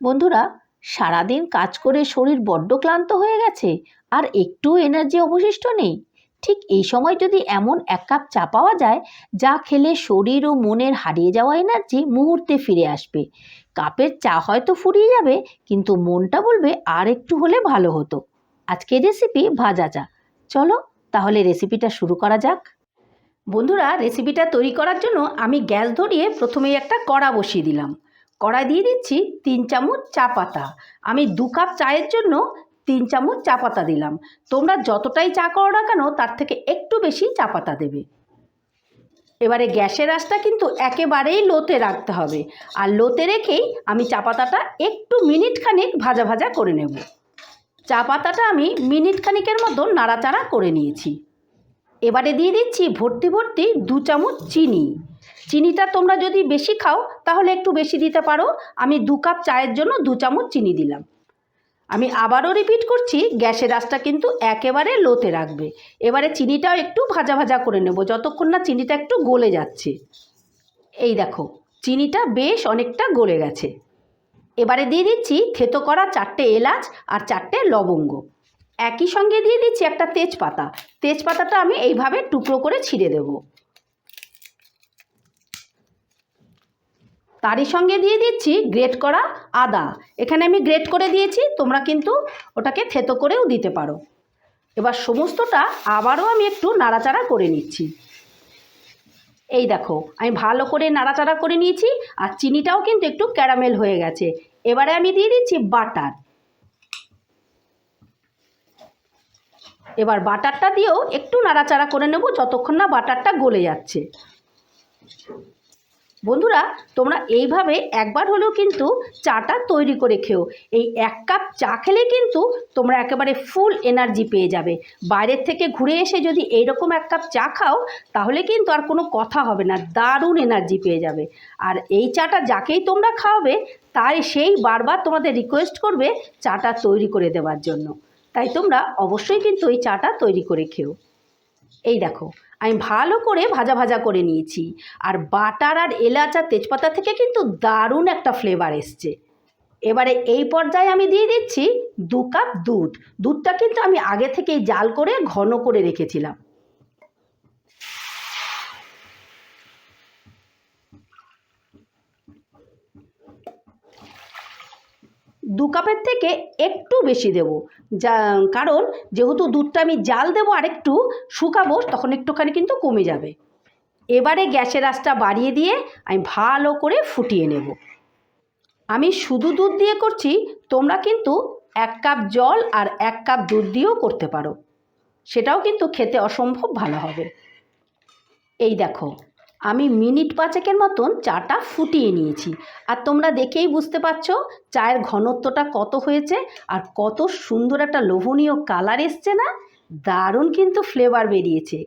বন্ধুরা, সারাদিন কাজ করে শরীর বড্ড ক্লান্ত হয়ে গেছে, আর একটু এনার্জি অবশিষ্ট নেই। ঠিক এই সময় যদি এমন এক কাপ চা পাওয়া যায়, যা খেলে শরীর ও মনের হারিয়ে যাওয়া এনার্জি মুহূর্তে ফিরে আসবে। কাপের চা হয়তো ফুরিয়ে যাবে, কিন্তু মনটা বলবে আর একটু হলে ভালো হতো। আজকের রেসিপি ভাজা চা। চলো তাহলে রেসিপিটা শুরু করা যাক। বন্ধুরা রেসিপিটা তৈরি করার জন্য আমি গ্যাস ধরিয়ে প্রথমেই একটা কড়া বসিয়ে দিলাম। কড়াই দিয়ে দিচ্ছি তিন চামচ চা পাতা। আমি দু কাপ চায়ের জন্য তিন চামচ চা পাতা দিলাম। তোমরা যতটাই চা করো না কেন, তার থেকে একটু বেশি চা পাতা দেবে। এবারে গ্যাসের আঁচটা কিন্তু একেবারেই লোতে রাখতে হবে। আর লোতে রেখেই আমি চা পাতাটা একটু মিনিট খানিক ভাজা ভাজা করে নেব। চা পাতাটা আমি মিনিট খানিকের মতো নাড়াচাড়া করে নিয়েছি। এবারে দিয়ে দিচ্ছি ভর্তি ভর্তি দু চামচ চিনি। চিনিটা তোমরা যদি বেশি খাও, তাহলে একটু বেশি দিতে পারো। আমি দু কাপ চায়ের জন্য দু চামচ চিনি দিলাম। আমি আবারও রিপিট করছি, গ্যাসের আঁচটা কিন্তু একেবারে লোতে রাখবে। এবারে চিনিটাও একটু ভাজা ভাজা করে নেব, যতক্ষণ না চিনিটা একটু গলে যাচ্ছে। এই দেখো, চিনিটা বেশ অনেকটা গলে গেছে। এবারে দিয়ে দিচ্ছি থেতো করা চারটে এলাচ আর চারটে লবঙ্গ। একই সঙ্গে দিয়ে দিচ্ছি একটা তেজপাতা। তেজপাতাটা আমি এইভাবে টুকরো করে ছিঁড়ে দেব। তারই সঙ্গে দিয়ে দিচ্ছি গ্রেট করা আদা। এখানে আমি গ্রেট করে দিয়েছি, তোমরা কিন্তু ওটাকে থেতো করেও দিতে পারো। এবার সমস্তটা আবারও আমি একটু নাড়াচাড়া করে নিচ্ছি। এই দেখো, আমি ভালো করে নাড়াচাড়া করে নিয়েছি আর চিনিটাও কিন্তু একটু ক্যারামেল হয়ে গেছে। এবারে আমি দিয়ে দিচ্ছি বাটার। এবার বাটারটা দিয়েও একটু নাড়াচাড়া করে নেব যতক্ষণ না বাটারটা গলে যাচ্ছে। বন্ধুরা, তোমরা এইভাবে একবার হলেও কিন্তু চাটা তৈরি করে খেও। এই এক কাপ চা খেলে কিন্তু তোমরা একেবারে ফুল এনার্জি পেয়ে যাবে। বাইরের থেকে ঘুরে এসে যদি এইরকম এক কাপ চা খাও, তাহলে কিন্তু আর কোনো কথা হবে না, দারুণ এনার্জি পেয়ে যাবে। আর এই চাটা যাকেই তোমরা খাওয়াবে, তাই সেই বারবার তোমাদের রিকোয়েস্ট করবে চাটা তৈরি করে দেওয়ার জন্য। তাই তোমরা অবশ্যই কিন্তু এই চাটা তৈরি করে খেও। এই দেখো আমি ভালো করে ভাজা ভাজা করে নিয়েছি। আর বাটার আর এলাচ আর তেজপাতা থেকে কিন্তু দারুণ একটা ফ্লেভার এসছে। এবারে এই পর্যায়ে আমি দিয়ে দিচ্ছি দু কাপ দুধ। দুধটা কিন্তু আমি আগে থেকেই জাল করে ঘন করে রেখেছিলাম। দু কাপের থেকে একটু বেশি দেবো। যা, কারণ যেহেতু দুধটা আমি জাল দেবো আর একটু শুকাবো, তখন একটুখানি কিন্তু কমে যাবে। এবারে গ্যাসের আঁচটা বাড়িয়ে দিয়ে আমি ভালো করে ফুটিয়ে নেব। আমি শুধু দুধ দিয়ে করছি, তোমরা কিন্তু এক কাপ জল আর এক কাপ দুধ দিয়েও করতে পারো। সেটাও কিন্তু খেতে অসম্ভব ভালো হবে। এই দেখো। আমি মিনিট পাঁচেকের মতন চাটা ফুটিয়ে নিয়েছি। আর তোমরা দেখেই বুঝতে পারছ চায়ের ঘনত্বটা কত হয়েছে আর কত সুন্দর একটা লোভনীয় কালার এসছে না? দারুণ কিন্তু ফ্লেভার বেরিয়েছে।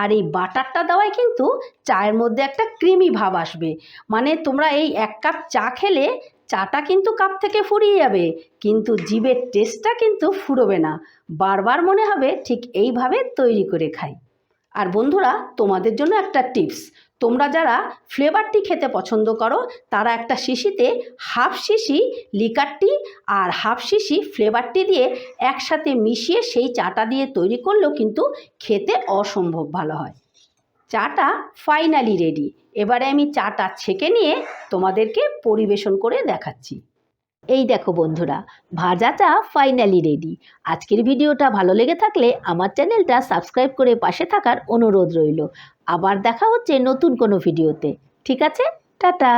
আর এই বাটারটা দেওয়ায় কিন্তু চায়ের মধ্যে একটা ক্রিমি ভাব আসবে। মানে তোমরা এই এক কাপ চা খেলে চাটা কিন্তু কাপ থেকে ফুরিয়ে যাবে, কিন্তু জিভের টেস্টটা কিন্তু ফুরোবে না। বারবার মনে হবে ঠিক এইভাবে তৈরি করে খাই। আর বন্ধুরা, তোমাদের জন্য একটা টিপস তোমরা যারা ফ্লেভারটি খেতে পছন্দ করো, তারা একটা শিশিতে হাফ শিশি লিকারটি আর হাফ শিশি ফ্লেভারটি দিয়ে একসাথে মিশিয়ে সেই চাটা দিয়ে তৈরি করলেও কিন্তু খেতে অসম্ভব ভালো হয়। চাটা ফাইনালি রেডি। এবারে আমি চাটা ছেঁকে নিয়ে তোমাদেরকে পরিবেশন করে দেখাচ্ছি। এই দেখো বন্ধুরা, ভাজাটা ফাইনালি রেডি আজকের ভিডিওটা ভালো লেগে থাকলে আমার চ্যানেলটা সাবস্ক্রাইব করে পাশে থাকার অনুরোধ রইল। আবার দেখা হচ্ছে নতুন কোনো ভিডিওতে। ঠিক আছে? টাটা!